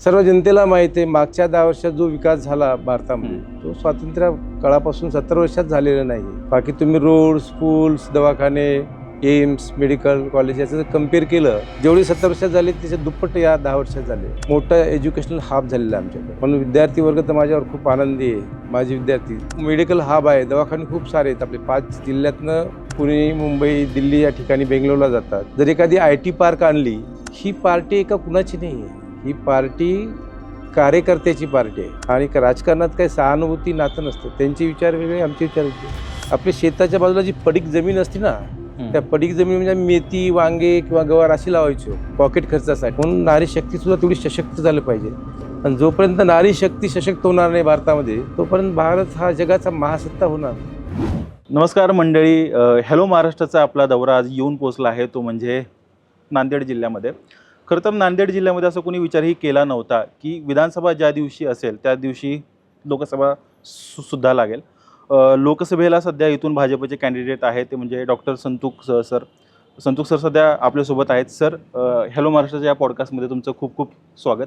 सर्व जनतेला माहिती आहे मागच्या दहा वर्षात जो विकास झाला भारतामध्ये तो स्वातंत्र्य काळापासून सत्तर वर्षात झालेला नाही बाकी तुम्ही रोड स्कूल्स दवाखाने एम्स मेडिकल कॉलेज याचं जर कंपेअर केलं जेवढे सत्तर वर्षात झाले त्याच्या दुप्पट या दहा वर्षात झाले. मोठं एज्युकेशनल हब झालेलं आहे आमच्याकडे. म्हणून विद्यार्थी वर्ग तर माझ्यावर खूप आनंदी आहे माझे विद्यार्थी. मेडिकल हब आहे दवाखाने खूप सारे आहेत. आपले पाच जिल्ह्यातनं पुणे मुंबई दिल्ली या ठिकाणी बेंगलोरला जातात. जर एखादी आय टी पार्क आणली ही पार्टी एका कुणाची नाही आहे. ही पार्टी कार्यकर्त्याची पार्टी आहे. आणि राजकारणात काही सहानुभूती नातं नसतं. त्यांचे विचार वेगळे आमचे विचार वेगळे. आपल्या शेताच्या बाजूला जी पडीक जमीन असते ना त्या पडीक जमीन म्हणजे मेथी वांगे किंवा गवार अशी लावायचो पॉकेट खर्चासाठी. म्हणून नारी शक्ती सुद्धा तेवढी सशक्त झालं पाहिजे. आणि जोपर्यंत नारी शक्ती सशक्त होणार नाही भारतामध्ये तोपर्यंत भारत हा जगाचा महासत्ता होणार नमस्कार मंडळी. हॅलो महाराष्ट्राचा आपला दौरा आज येऊन पोचला आहे. तो म्हणजे नांदेड जिल्ह्यामध्ये. खरं तर नांदेड जिल्ह्यामध्ये असं कोणी विचारही केला नव्हता की विधानसभा ज्या दिवशी असेल त्या दिवशी लोकसभा सु सुद्धा लागेल. लोकसभेला सध्या इथून भाजपचे कॅन्डिडेट आहेत ते म्हणजे doctor Santuk sir. Santuk sir सध्या आपल्यासोबत आहेत. सर हॅलो महाराष्ट्राच्या या पॉडकास्टमध्ये तुमचं खूप खूप स्वागत.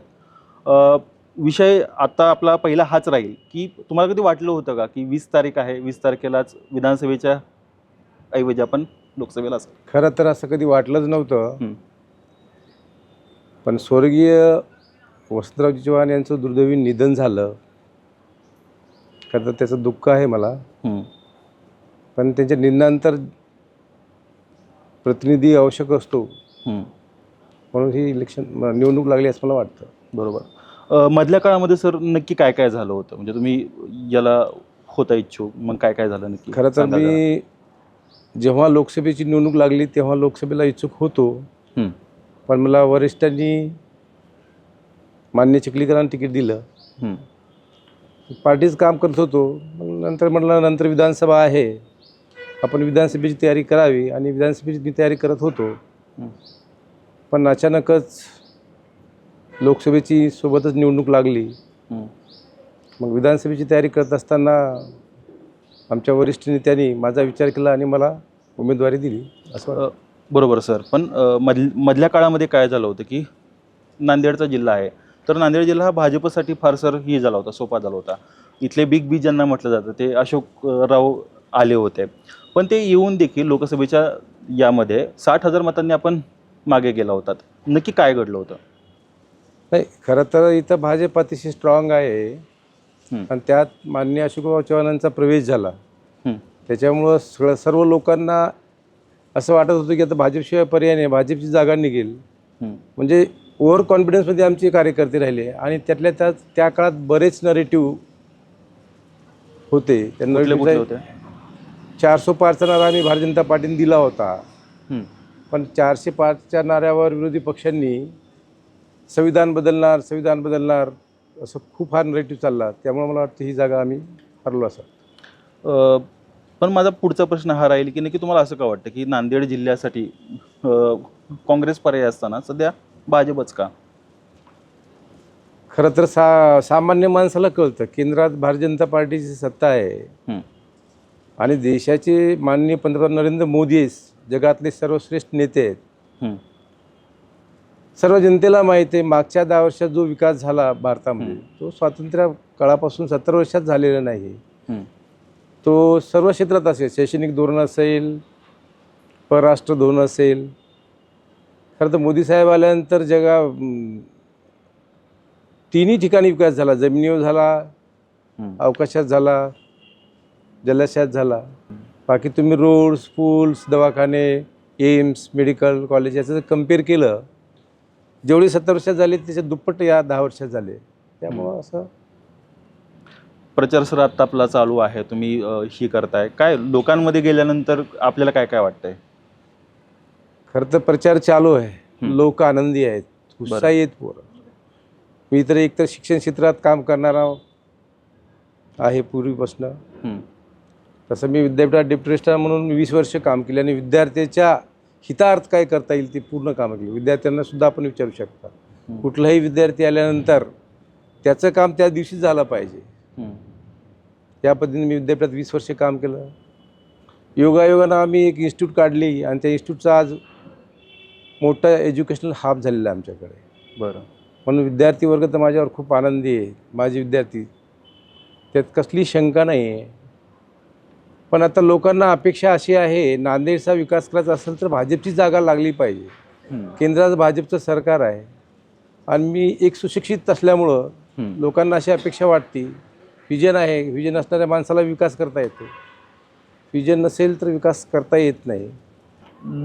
विषय आता आपला पहिला हाच राहील की तुम्हाला कधी वाटलं होतं का की वीस तारीख आहे वीस तारखेलाच विधानसभेच्या ऐवजी आपण लोकसभेला असेल खरं तर असं कधी वाटलंच नव्हतं. पण स्वर्गीय वसंतरावजी चव्हाण यांचं दुर्दैवी निधन झालं खरं तर त्याचं दुःख आहे मला. पण त्यांच्या निधनानंतर प्रतिनिधी आवश्यक असतो. म्हणून ही इलेक्शन निवडणूक लागली असं मला वाटतं बरोबर मधल्या काळामध्ये सर नक्की काय काय झालं होतं म्हणजे तुम्ही याला होता इच्छुक मग काय काय झालं नक्की खरं तर. मी जेव्हा लोकसभेची निवडणूक लागली तेव्हा लोकसभेला इच्छुक होतो. पण मला वरिष्ठांनी मान्य चिखलीकरांना तिकीट दिलं. पार्टीच काम करत होतो मग नंतर म्हटलं नंतर विधानसभा आहे आपण विधानसभेची तयारी करावी आणि विधानसभेची मी तयारी करत होतो हं. पण अचानकच लोकसभेची सोबतच निवडणूक लागली. मग विधानसभेची तयारी करत असताना आमच्या वरिष्ठ नेत्यांनी माझा विचार केला आणि मला उमेदवारी दिली असं बरोबर सर. पण मध मधल्या काळामध्ये काय झालं होतं की नांदेडचा जिल्हा आहे तर नांदेड जिल्हा हा भाजपसाठी फार सर ही झाला होता सोपा झाला होता. इथले बिग बी ज्यांना म्हटलं जातं ते अशोक राव आले होते. पण ते येऊन देखील लोकसभेच्या यामध्ये साठ हजार मतांनी आपण मागे गेला होतात. नक्की काय घडलं होतं? नाही खरं तर इथं भाजप अतिशय स्ट्रॉंग आहे. आणि त्यात मान्य अशोकराव चव्हाणांचा प्रवेश झाला. त्याच्यामुळं सगळं सर्व लोकांना असं वाटत होतं की आता भाजपशिवाय पर्याय नाही भाजपची जागा निघेल. म्हणजे ओव्हर कॉन्फिडन्समध्ये आमचे कार्यकर्ते राहिले आणि त्यातल्या त्यात त्या काळात बरेच नरेटिव्ह होते. त्या होते? चारशे पाचचा नारा आम्ही भारतीय जनता पार्टीने दिला होता. पण चारशे पाचच्या नाऱ्यावर विरोधी पक्षांनी संविधान बदलणार संविधान बदलणार असं खूप हा नरेटिव्ह चालला. त्यामुळे मला वाटतं ही जागा आम्ही हरलो असं. पण माझा पुढचा प्रश्न हा राहील की नक्की तुम्हाला असं का वाटतं की नांदेड जिल्ह्यासाठी काँग्रेस पर्याय असताना सध्या भाजपच का खरं तर सा सामान्य माणसाला कळतं केंद्रात भारतीय जनता पार्टीची सत्ता आहे हं. आणि देशाचे माननीय पंतप्रधान नरेंद्र मोदी जगातले सर्वश्रेष्ठ नेते आहेत. सर्व जनतेला माहिती आहे मागच्या दहा वर्षात जो विकास झाला भारतामध्ये तो स्वातंत्र्य काळापासून सत्तर वर्षात झालेला नाही. तो सर्व क्षेत्रात असेल. शैक्षणिक धोरण असेल परराष्ट्र धोरण असेल. खरं तर मोदी साहेब आल्यानंतर जगा तिन्ही ठिकाणी विकास झाला. जमिनीवर झाला. अवकाशात झाला जलाशयात झाला. बाकी तुम्ही रोड स्कूल्स दवाखाने एम्स मेडिकल कॉलेज याचं जर कंपेअर केलं जेवढे सत्तर वर्षात झाले त्याच्या दुप्पट या दहा वर्षात झाले. त्यामुळं असं प्रचार सर आत्ता आपला चालू आहे तुम्ही ही करताय. काय लोकांमध्ये गेल्यानंतर आपल्याला काय काय वाटतंय? खरं तर प्रचार चालू आहे. लोक आनंदी आहेत. उत्साही आहेत पोरं. मी तर एकतर शिक्षण क्षेत्रात काम करणारा आहे पूर्वीपासनं. तसं मी विद्यापीठात डेप्युटी रजिस्ट्रार म्हणून वीस वर्ष काम केले आणि विद्यार्थ्याच्या हितार्थ काय करता येईल ते पूर्ण कामं केली. विद्यार्थ्यांना सुद्धा आपण विचारू शकता. कुठलाही विद्यार्थी आल्यानंतर त्याचं काम त्या दिवशी झालं पाहिजे. या पद्धतीने मी विद्यापीठात वीस वर्ष काम केलं. योगायोगानं आम्ही एक इन्स्टिट्यूट काढली आणि त्या इन्स्टिट्यूटचा आज मोठं एज्युकेशनल हब झालेलं आहे आमच्याकडे. बरं. म्हणून विद्यार्थी वर्ग तर माझ्यावर खूप आनंदी आहे माझे विद्यार्थी. त्यात कसली शंका नाही आहे. पण आता लोकांना अपेक्षा अशी आहे नांदेडचा विकास करायचा असेल तर भाजपची जागा लागली पाहिजे. केंद्रात भाजपचं सरकार आहे. आणि मी एक सुशिक्षित असल्यामुळं. लोकांना अशी अपेक्षा वाटते. विजन आहे. विजन असणाऱ्या माणसाला विकास करता येतो. विजन नसेल तर विकास करता येत नाही.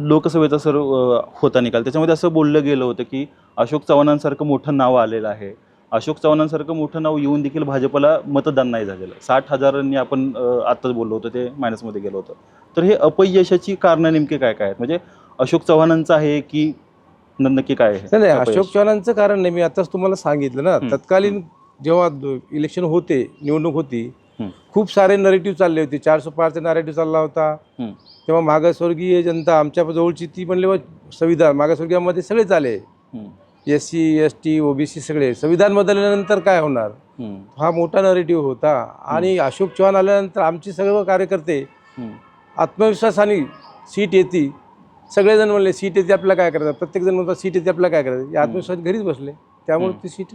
लोकसभेचा सर्व होता निकाल. त्याच्यामध्ये असं बोललं गेलं होतं की अशोक चव्हाणांसारखं मोठं नाव आलेलं आहे. अशोक चव्हाणांसारखं मोठं नाव येऊन देखील भाजपला मतदान नाही झालेलं. साठ हजारांनी आपण आत्ताच बोललो होतो ते मायनसमध्ये गेलो होतं. तर हे अपयशाची कारणं नेमके काय काय आहेत? म्हणजे अशोक चव्हाणांचं आहे की नक्की काय आहे? नाही? अशोक चव्हाणांचं कारण नाही. मी आताच तुम्हाला सांगितलं ना. तत्कालीन जेव्हा इलेक्शन होते निवडणूक होती. खूप सारे नरेटिव्ह चालले होते. चारशे पारचा नरेटिव्ह चालला होता. तेव्हा मागासवर्गीय जनता आमच्या जवळची ती म्हणले "वा, संविधान मागासवर्गीयामध्ये सगळेच आले. S C S T OBC सगळे. संविधान बदलल्यानंतर काय होणार? हा मोठा नरेटिव्ह होता. आणि अशोक चव्हाण आल्यानंतर आमचे सर्व कार्यकर्ते आत्मविश्वासाने सीट येते. सगळेजण म्हणले सीट येते आपल्याला काय करायचं? प्रत्येकजण म्हणतात सीट येते आपल्याला काय करायचं? या आत्मविश्वास घरीच बसले. त्यामुळे. ती सीट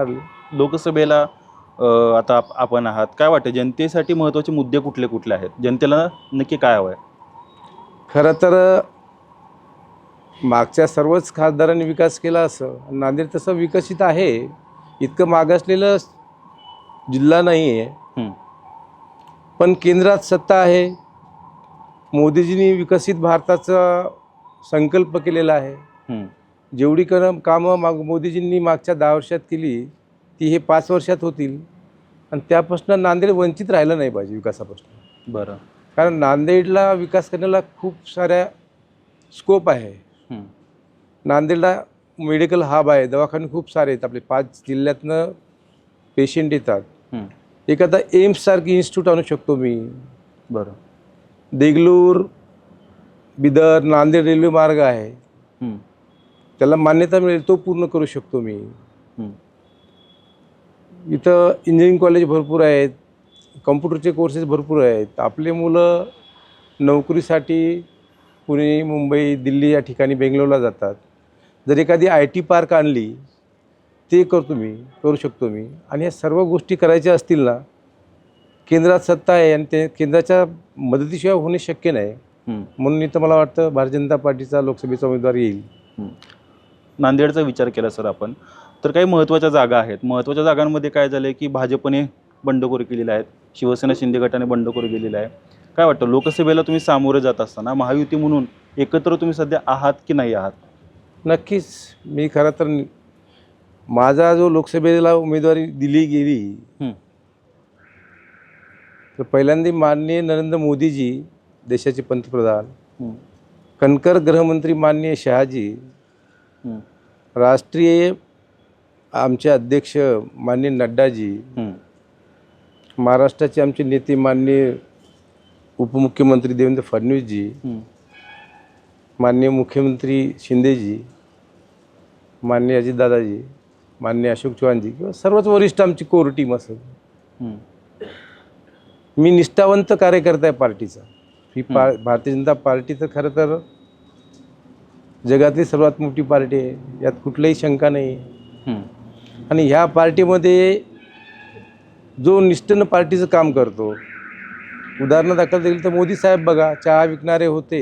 ठरली लोकसभेला आता आप- आपण आहात. काय वाटतं? जनतेसाठी महत्त्वाचे मुद्दे कुठले कुठले आहेत? जनतेला नक्की काय हवं आहे खरं तर मागच्या सर्वच खासदारांनी विकास केला असं. नांदेड तसं विकसित आहे. इतकं मागासलेलं जिल्हा नाही आहे पण केंद्रात सत्ता आहे. मोदीजींनी विकसित भारताचा संकल्प केलेला आहे. जेवढी कर कामं माग मोदीजींनी मागच्या दहा वर्षात केली ती हे पाच वर्षात होतील. आणि त्यापासून नांदेड वंचित राहिलं नाही पाहिजे विकासापासून. बरं. कारण नांदेडला विकास करण्याला खूप साऱ्या स्कोप आहे. नांदेडला मेडिकल हब आहे दवाखाने खूप सारे आहेत. आपले पाच जिल्ह्यातनं पेशंट येतात. एखादा एम्ससारखी इन्स्टिट्यूट आणू शकतो मी. बरं. देगलूर बिदर नांदेड रेल्वे मार्ग आहे. त्याला मान्यता मिळेल तो पूर्ण करू शकतो मी. इथं इंजिनिअरिंग कॉलेज भरपूर आहेत कम्प्युटरचे कोर्सेस भरपूर आहेत. आपले मुलं नोकरीसाठी पुणे मुंबई दिल्ली या ठिकाणी बेंगलोरला जातात. जर एखादी आय टी पार्क आणली ते करतो मी करू शकतो मी. आणि या सर्व गोष्टी करायच्या असतील ना केंद्रात सत्ता आहे आणि ते केंद्राच्या मदतीशिवाय होणे शक्य नाही. म्हणून इथं मला वाटतं भारतीय जनता पार्टीचा लोकसभेचा उमेदवार येईल. नांदेडचा विचार केला सर आपण. तर काही महत्त्वाच्या जागा आहेत. महत्त्वाच्या जागांमध्ये काय झालं आहे की भाजपने बंडखोरी केलेली आहेत. शिवसेना शिंदे गटाने बंडखोरी केलेली आहे. काय वाटतं? लोकसभेला तुम्ही सामोरे जात असताना महायुती म्हणून एकत्र तुम्ही सध्या आहात की नाही आहात? नक्कीच. मी खरं तर माझा जो लोकसभेला उमेदवारी दिली गेली तर पहिल्यांदा माननीय नरेंद्र मोदीजी देशाचे पंतप्रधान कणकर गृहमंत्री माननीय शहाजी राष्ट्रीय आमचे अध्यक्ष माननीय नड्डाजी महाराष्ट्राचे आमचे नेते माननीय उपमुख्यमंत्री देवेंद्र फडणवीसजी माननीय मुख्यमंत्री शिंदेजी माननीय अजितदादाजी माननीय अशोक चव्हाणजी किंवा सर्वच वरिष्ठ आमची कोर टीम असेल मी निष्ठावंत कार्यकर्ता आहे पार्टीचा. ही पा भारतीय जनता पार्टी तर खरं तर जगातली सर्वात मोठी पार्टी आहे. यात कुठलीही शंका नाही. आणि ह्या पार्टीमध्ये जो निष्ठेनं पार्टीचं काम करतो उदाहरणं दाखल दिली तर मोदी साहेब बघा चहा विकणारे होते.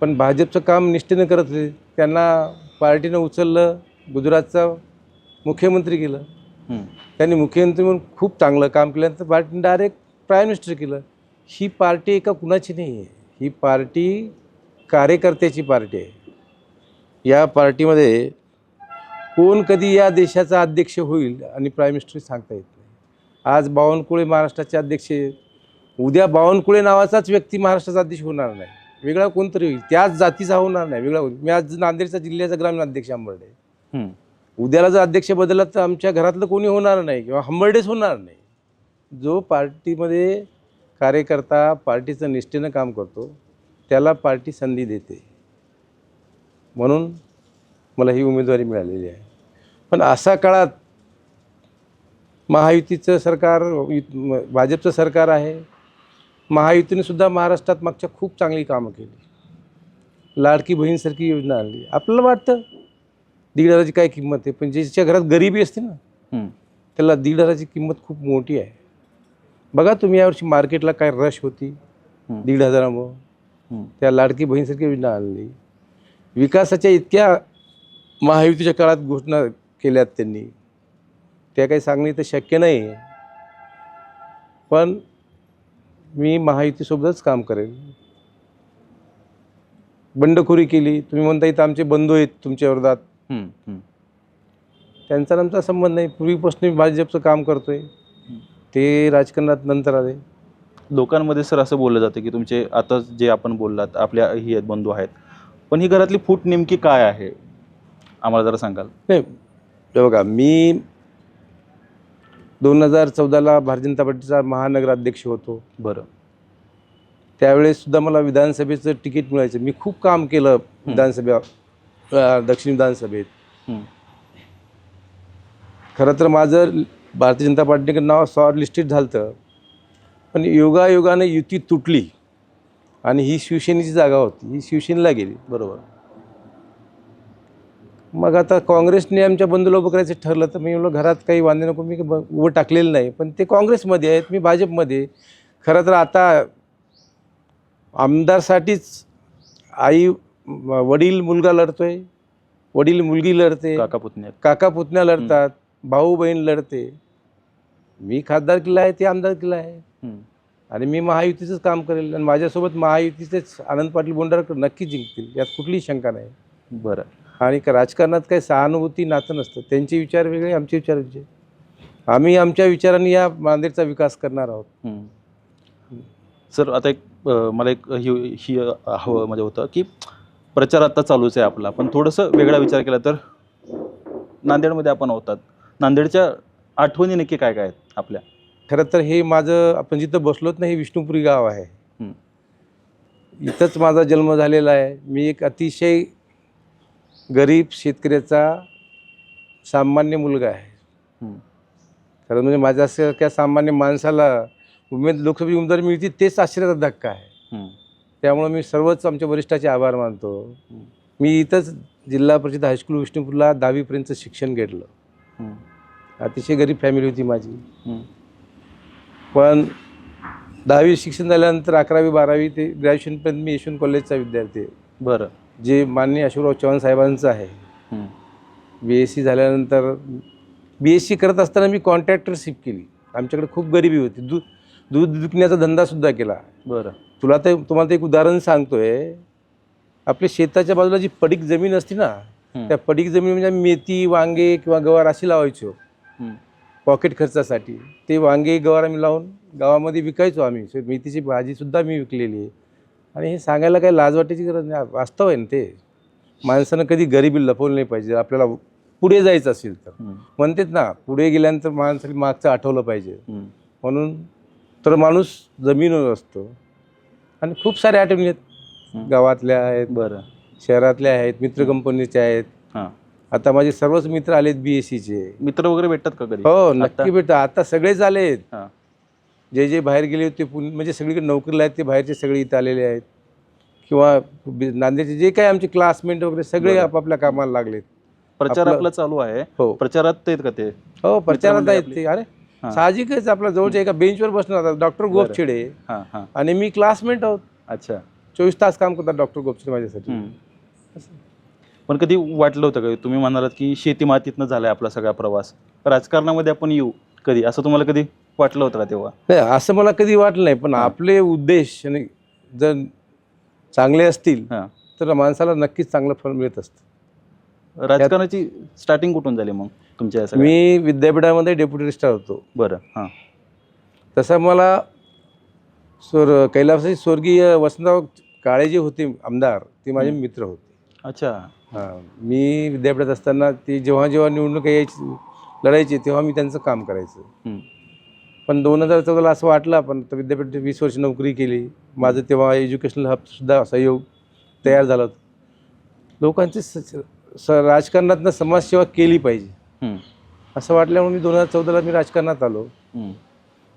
पण भाजपचं काम निष्ठेनं करत होते. त्यांना पार्टीनं उचललं गुजरातचा मुख्यमंत्री केलं. त्यांनी मुख्यमंत्री म्हणून खूप चांगलं काम केल्यानंतर पार्टीने डायरेक्ट प्राईम मिनिस्टर केलं. ही पार्टी एका कुणाची नाही आहे ही पार्टी कार्यकर्त्याची पार्टी आहे. या पार्टीमध्ये कोण कधी या देशाचा अध्यक्ष होईल आणि प्राईम मिनिस्टर सांगता येत नाही. आज बावनकुळे महाराष्ट्राचे अध्यक्ष. उद्या बावनकुळे नावाचाच व्यक्ती महाराष्ट्राचा अध्यक्ष होणार नाही. वेगळा कोणतरी होईल. त्याच जातीचा होणार नाही. वेगळा होईल. मी आज नांदेडचा जिल्ह्याचा ग्रामीण अध्यक्ष आंबर्डे उद्याला जर अध्यक्ष बदलला तर आमच्या घरातलं कोणी होणार नाही किंवा हंबर्डेच होणार नाही. जो पार्टीमध्ये कार्यकर्ता पार्टीचं निष्ठेनं काम करतो त्याला पार्टी संधी देते. म्हणून मला ही उमेदवारी मिळालेली आहे. पण असा काळात महायुतीचं सरकार भाजपचं सरकार आहे. महायुतीने सुद्धा महाराष्ट्रात मागच्या खूप चांगली कामं केली. लाडकी बहीणसारखी योजना आणली. आपल्याला वाटतं दीड हजाराची काय किंमत आहे? पण ज्याच्या घरात गरिबी असते ना. त्याला दीड हजाराची किंमत खूप मोठी आहे. बघा तुम्ही यावर्षी मार्केटला काय रश होती. दीड हजारामुळं. त्या लाडकी बहीणसारखी योजना आणली. विकासाच्या इतक्या महायुतीच्या काळात घोषणा केल्यात त्यांनी. त्या काही सांगणे तर शक्य नाही. पण मी महायुतीसोबतच काम करेल बंडखोरी केली. तुम्ही म्हणता इथं आमचे बंधू आहेत तुमच्या विरोधात. त्यांचा आमचा संबंध नाही. पूर्वीपासून मी भाजपचं काम करतोय. ते राजकारणात नंतर आले. लोकांमध्ये सर असं बोललं जातं की तुमचे आता जे आपण बोललात आपल्या ही आहेत बंधू आहेत. पण ही घरातली फूट नेमकी काय आहे? आम्हाला जरा सांगाल. नाही हे बघा मी दोन हजार चौदाला भारतीय जनता पार्टीचा महानगराध्यक्ष होतो. बरं. त्यावेळेस सुद्धा मला विधानसभेचं तिकीट मिळायचं. मी खूप काम केलं विधानसभा दक्षिण विधानसभेत. खरं तर माझं भारतीय जनता पार्टीकडे नाव शॉर्ट लिस्टेड झालं होतं पण योगायोगाने युती तुटली आणि ही शिवसेनेची जागा होती ही शिवसेनेला गेली बरोबर. मग आता काँग्रेसने आमच्या बंधूला उभं करायचं ठरलं तर मी म्हणलं घरात काही वांदे नको मी उभं टाकलेलं नाही. पण ते काँग्रेसमध्ये आहेत मी भाजपमध्ये. खरं तर आता आमदारसाठीच आई वडील मुलगा लढतोय वडील मुलगी लढते काका पुतण्या. काका पुतण्या लढतात भाऊ बहीण लढते. मी खासदार किल्ला आहे ते आमदार किल्ला आहे. आणि मी महायुतीचंच काम करेल आणि माझ्यासोबत महायुतीचेच आनंद पाटील बोंडारकर नक्की जिंकतील यात कुठलीही शंका नाही. बरं. आणि क- राजकारणात काही सहानुभूती नातं नसतं त्यांचे विचार वेगळे आमचे विचार वेगळे. आम्ही आमच्या विचारांनी या नांदेडचा विकास करणार आहोत. सर आता एक मला एक ही ही हवं म्हणजे होतं की प्रचार आता चालूच आहे आपला पण थोडंसं वेगळा विचार केला तर नांदेडमध्ये आपण होतात. नांदेडच्या आठवणी नक्की काय काय आहेत आपल्या खरं तर हे माझं आपण जिथं बसलोत ना हे विष्णुपुरी गाव आहे. इथंच माझा जन्म झालेला आहे मी एक अतिशय गरीब शेतकऱ्याचा सामान्य मुलगा आहे हम्म. खरं म्हणजे माझ्यासारख्या सामान्य माणसाला उमेद लोकसभेची उमेदवारी मिळते तेच आश्चर्याचा धक्का आहे. त्यामुळं मी सर्वच आमच्या वरिष्ठाचे आभार मानतो मी इथंच जिल्हा परिषद हायस्कूल विष्णुपूरला दहावीपर्यंतचं शिक्षण घेतलं. अतिशय गरीब फॅमिली होती माझी. पण दहावी शिक्षण झाल्यानंतर अकरावी बारावी ते ग्रॅज्युएशनपर्यंत मी यशवंत कॉलेजचा विद्यार्थी आहे. बरं. जे माननीय अशोकराव चव्हाण साहेबांचं आहे. बी एस सी झाल्यानंतर बी एस सी करत असताना मी कॉन्ट्रॅक्टरशिप केली. आमच्याकडे खूप गरिबी होती. दूध दूध विकण्याचा धंदासुद्धा केला. बरं. तुला ते तुम्हाला ते एक उदाहरण सांगतोय. आपल्या शेताच्या बाजूला जी पडीक जमीन असते ना. त्या पडीक जमीन म्हणजे आम्ही मेथी वांगे किंवा गवार अशी लावायचो. पॉकेट खर्चासाठी. ते वांगे गवार आम्ही लावून गावामध्ये विकायचो आम्ही. मेथीची भाजीसुद्धा मी विकलेली आहे. आणि हे सांगायला काही लाज वाटायची गरज नाही. वास्तव आहे ना ते. माणसानं कधी गरिबी लपवलं नाही पाहिजे. आपल्याला पुढे जायचं असेल तर. म्हणतेच ना पुढे गेल्यानंतर माणसाला मागचं आठवलं पाहिजे. म्हणून तर माणूस जमीनवर असतो. आणि खूप साऱ्या आठवणी आहेत. गावातल्या आहेत बरं. शहरातल्या आहेत मित्र कंपनीच्या आहेत. आता माझे सर्वच मित्र आलेत बी एस सीचे मित्र वगैरे भेटतात का कधी हो? नक्की भेटतं आता सगळेच आलेत. हां. जे जे बाहेर गेले होते म्हणजे सगळीकडे नोकरीला आहेत ते बाहेरचे सगळे इथं आलेले आहेत. किंवा बि- नांदेडचे जे काही आमचे क्लासमेट वगैरे सगळे बरं. आपापल्या कामाला लागलेत. प्रचार आपलं- आपला चालू आहे. हो. प्रचारात आहेत का ते? हो प्रचारात आहेत? ते. अरे हां. साहजिकच आपल्या जवळच्या एका बेंचवर बसणार आता डॉक्टर बरं. गोपछिडे. हां हां. आणि मी क्लासमेट आहोत. अच्छा. चोवीस तास काम करतात डॉक्टर गोपछिडे माझ्यासाठी. हम्म. पण कधी वाटलं होतं का? तुम्ही म्हणालात की शेती मातीतनं झालाय आपला सगळा प्रवास. राजकारणामध्ये आपण येऊ कधी? असं तुम्हाला कधी वाटलं होतं का तेव्हा? नाही असं मला कधी वाटलं नाही पण. आपले उद्देश आणि जर चांगले असतील हां. तर माणसाला नक्कीच चांगलं फळ मिळत असतं. राजकारणाची स्टार्टिंग कुठून झाली मग तुमच्या या सगळ्या? मी विद्यापीठामध्ये डेप्युटी रजिस्ट्रार होतो. बरं हां. तसं मला स्वर कैलासाची स्वर्गीय वसंतराव काळे जे होते आमदार ते माझे. मित्र होते. अच्छा. हां मी विद्यापीठात असताना ते जेव्हा जेव्हा निवडणूक यायची लढायची तेव्हा मी त्यांचं काम करायचं. पण दोन हजार चौदाला असं वाटलं आपण तर विद्यापीठात वीस वर्ष नोकरी केली माझं तेव्हा एज्युकेशनल हबसुद्धा सहयोग तयार झाला होता लोकांची स राजकारणातनं समाजसेवा केली पाहिजे. असं वाटल्यामुळे मी दोन हजार चौदाला मी राजकारणात आलो.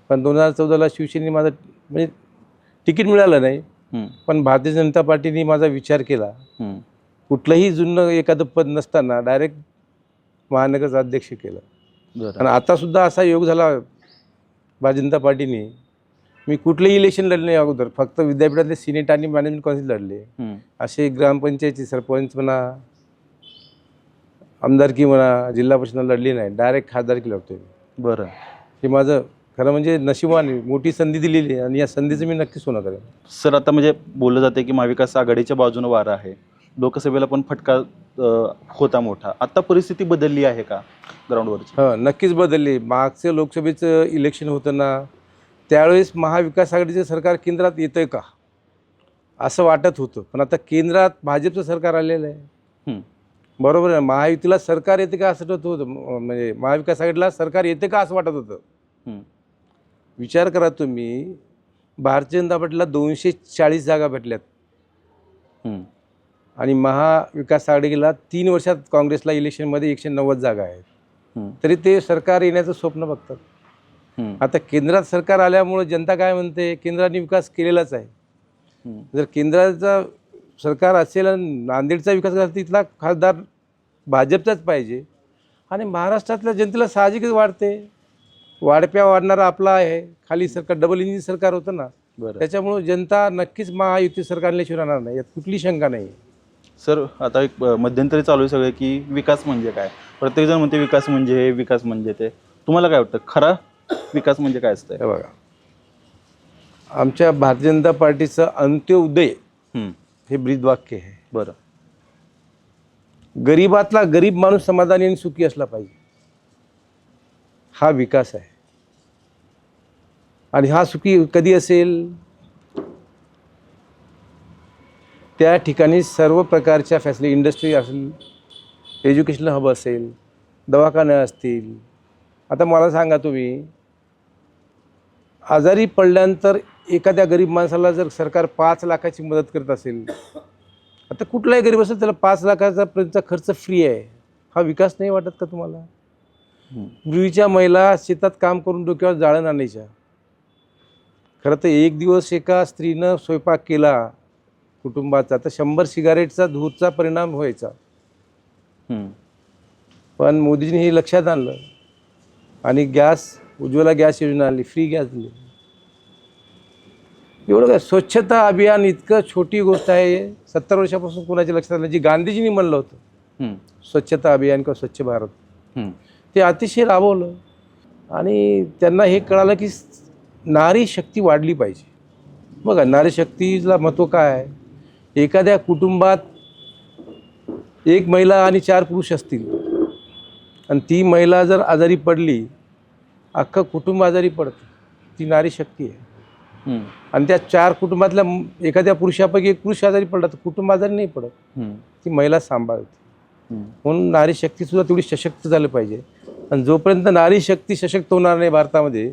पण दोन हजार चौदाला शिवसेनेने माझं म्हणजे तिकीट मिळालं नाही. पण भारतीय जनता पार्टीने माझा विचार केला. कुठलंही जुनं एखादं पद नसताना डायरेक्ट महानगरचा अध्यक्ष केलं आणि आतासुद्धा असा योग झाला भारतीय जनता पार्टीने. मी कुठलंही इलेक्शन लढले नाही अगोदर. फक्त विद्यापीठातले सिनेट आणि मॅनेजमेंट काउन्सिल लढले. असे ग्रामपंचायतचे सरपंच म्हणा आमदारकी म्हणा जिल्हा परिषद लढली नाही. डायरेक्ट खासदारकी लढतोय मी. बरं. हे माझं खरं म्हणजे नशिबान. मोठी संधी दिलेली आहे आणि या संधीचं मी नक्की सोनं करेन. सर आता म्हणजे बोललं जाते की महाविकास आघाडीच्या बाजूनं वारं आहे. लोकसभेला पण फटका होता मोठा. आता परिस्थिती बदलली आहे का ग्राउंडवरची हां नक्कीच बदलली. मागचं लोकसभेचं इलेक्शन होतं ना त्यावेळेस महाविकास आघाडीचं सरकार केंद्रात येतं का? असं वाटत होतं. पण आता केंद्रात भाजपचं सरकार आलेलं आहे. बरोबर आहे. महायुतीला सरकार येते का असं होतं? म्हणजे महाविकास आघाडीला सरकार येते का असं वाटत होतं. विचार करा तुम्ही. भारतीय जनता पार्टीला दोनशे चाळीस जागा भेटल्यात. आणि महाविकास आघाडीला तीन वर्षात काँग्रेसला इलेक्शनमध्ये एकशे नव्वद जागा आहेत. तरी ते सरकार येण्याचं स्वप्न बघतात. आता केंद्रात सरकार आल्यामुळं जनता काय म्हणते? केंद्राने विकास केलेलाच आहे. जर केंद्राचा सरकार असेल आणि नांदेडचा विकास करायचा तिथला खासदार भाजपचाच पाहिजे. आणि महाराष्ट्रातल्या जनतेला साहजिकच वाढते. वाढप्या वाढणारा आपला आहे. खाली सरकार डबल इंजिन सरकार होतं ना. बरं. त्याच्यामुळं जनता नक्कीच महायुती सरकारल्याशिवाय राहणार नाही. यात कुठली शंका नाही सर आता एक मध्यंतरी चालू आहे सगळं की विकास म्हणजे काय? प्रत्येकजण म्हणते विकास म्हणजे हे विकास म्हणजे ते. तुम्हाला काय वाटतं? खरा विकास म्हणजे काय असतंय? हे बघा. आमच्या भारतीय जनता पार्टीचं अंत्योदय. हे ब्रीदवाक्य आहे. बरं. गरीबातला गरीब माणूस समाधानी आणि सुखी असला पाहिजे. हा विकास आहे. आणि हा सुखी कधी असेल? त्या ठिकाणी सर्व प्रकारच्या फॅसिलिटी इंडस्ट्री असेल एज्युकेशनल हब असेल दवाखाने असतील. आता मला सांगा तुम्ही आजारी पडल्यानंतर एखाद्या गरीब माणसाला जर सरकार पाच लाखाची मदत करत असेल आता कुठलाही गरीब असेल त्याला पाच लाखाचा पर्यंतचा खर्च फ्री आहे. हा विकास नाही वाटत का तुम्हाला? पूर्वीच्या महिला शेतात काम करून डोक्यावर जाळण आणायच्या. खरं तर एक दिवस एका स्त्रीनं स्वयंपाक केला कुटुंबाचा. तर शंभर सिगारेटचा धूरचा परिणाम व्हायचा. पण मोदीजींनी हे लक्षात आणलं. आणि गॅस उज्ज्वला गॅस योजना आली फ्री गॅस दिली. एवढं काय? स्वच्छता अभियान इतकं छोटी गोष्ट आहे. सत्तर वर्षापासून कोणाच्या लक्षात आलं जी गांधीजींनी म्हणलं होतं. स्वच्छता अभियान किंवा स्वच्छ भारत. ते अतिशय राबवलं. आणि त्यांना हे कळालं की नारी शक्ती वाढली पाहिजे. बघा नारी शक्तीला महत्त्व काय आहे? एखाद्या कुटुंबात एक महिला आणि चार पुरुष असतील आणि ती महिला जर आजारी पडली अख्खं कुटुंब आजारी पडतं ती नारी शक्ती आहे. आणि त्या चार कुटुंबातल्या एखाद्या पुरुषापैकी एक पुरुष आजारी पडला तर कुटुंब आजारी नाही पडत. ती महिला सांभाळते. म्हणून नारी शक्तीसुद्धा तेवढी सशक्त झालं पाहिजे आणि जोपर्यंत नारी शक्ती सशक्त होणार नाही भारतामध्ये.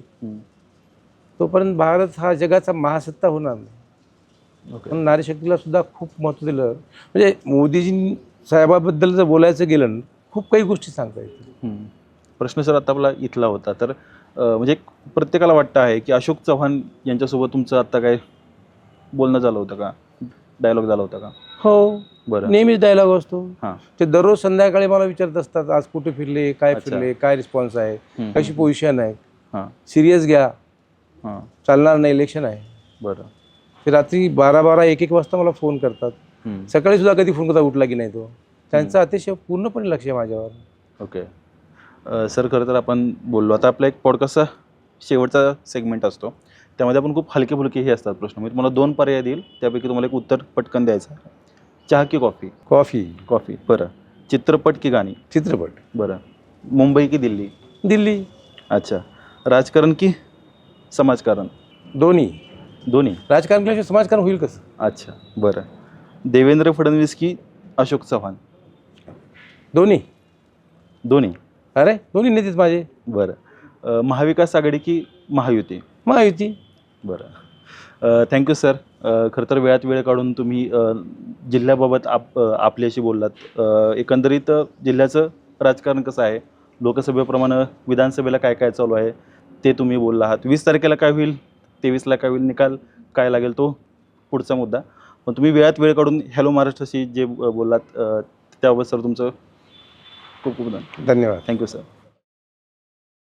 तोपर्यंत भारत हा जगाचा महासत्ता होणार नाही ओके म्हणून नारी शक्तीला सुद्धा खूप महत्त्व दिलं. म्हणजे मोदीजी साहेबाबद्दल जर बोलायचं गेलं खूप काही गोष्टी सांगता येतील. प्रश्न सर आता आपला इथला होता. तर म्हणजे प्रत्येकाला वाटतं आहे की अशोक चव्हाण यांच्यासोबत तुमचं आता काय बोलणं झालं होतं का? डायलॉग झाला होता का? हो. बरं. नेहमीच डायलॉग असतो. हां. ते दररोज संध्याकाळी मला विचारत असतात आज कुठे फिरले? काय. फिरले? काय रिस्पॉन्स आहे. कशी पोझिशन आहे? हां. सिरियस घ्या. चालणार नाही इलेक्शन आहे. बरं. ते रात्री बारा बारा एक एक वाजता मला फोन करतात. सकाळी सुद्धा कधी फोन करता उठला की नाही तो? त्यांचं अतिशय पूर्णपणे लक्ष आहे माझ्यावर. ओके सर खरं तर आपण बोललो. आता आपला एक पॉडकास्टचा शेवटचा सेगमेंट असतो. त्यामध्ये आपण खूप हलके फुलके हे असतात प्रश्न. मी तुम्हाला दोन पर्याय देईल. त्यापैकी तुम्हाला एक उत्तर पटकन द्यायचं. चहा की कॉफी कॉफी कॉफी बरं. चित्रपट की गाणी? चित्रपट. बरं. मुंबई की दिल्ली? दिल्ली. अच्छा. राजकारण की समाजकारण? दोन्ही. दोन्ही? राजकारण केल्याशिवाय समाजकारण होईल कसं? अच्छा बरं. देवेंद्र फडणवीस की अशोक चव्हाण? दोन्ही. दोन्ही. अरे दोन्ही नेतेच माझे. बरं. अ, महाविकास आघाडी की महायुती? महायुती. बरं. थँक्यू सर खरं तर वेळात वेळ काढून तुम्ही अ, जिल्ह्याबाबत आप अ, आपल्याशी बोललात. अ, एकंदरीत अ, जिल्ह्याचं राजकारण कसं आहे? लोकसभेप्रमाणे विधानसभेला काय काय चालू आहे? ते तुम्ही बोलला आहात. वीस तारखेला काय होईल? तेवीसला काय होईल निकाल काय लागेल तो पुढचा मुद्दा. पण तुम्ही वेळात वेळ काढून हॅलो महाराष्ट्राशी जे बोललात त्याबद्दल सर तुमचं खूप खूप धन्यवाद. धन्यवाद. Thank you sir